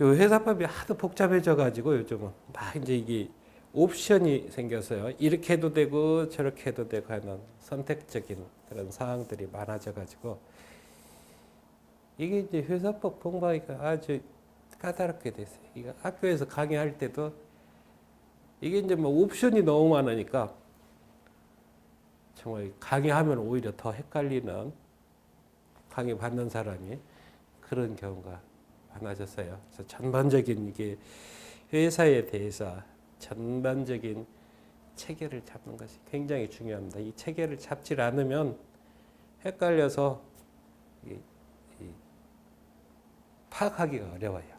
요 회사법이 하도 복잡해져 가지고 요즘은 막 이제 이게 옵션이 생겨서요. 이렇게 해도 되고 저렇게 해도 되고 하는 선택적인 그런 사항들이 많아져 가지고 이게 이제 회사법 공부하기가 아주 까다롭게 됐어요. 이거 학교에서 강의할 때도 이게 이제 뭐 옵션이 너무 많으니까 정말 강의하면 오히려 더 헷갈리는 강의 받는 사람이 그런 경우가 나타나셨어요. 그래서 전반적인 이게 회사에 대해서 전반적인 체계를 잡는 것이 굉장히 중요합니다. 이 체계를 잡지 않으면 헷갈려서 파악하기가 어려워요.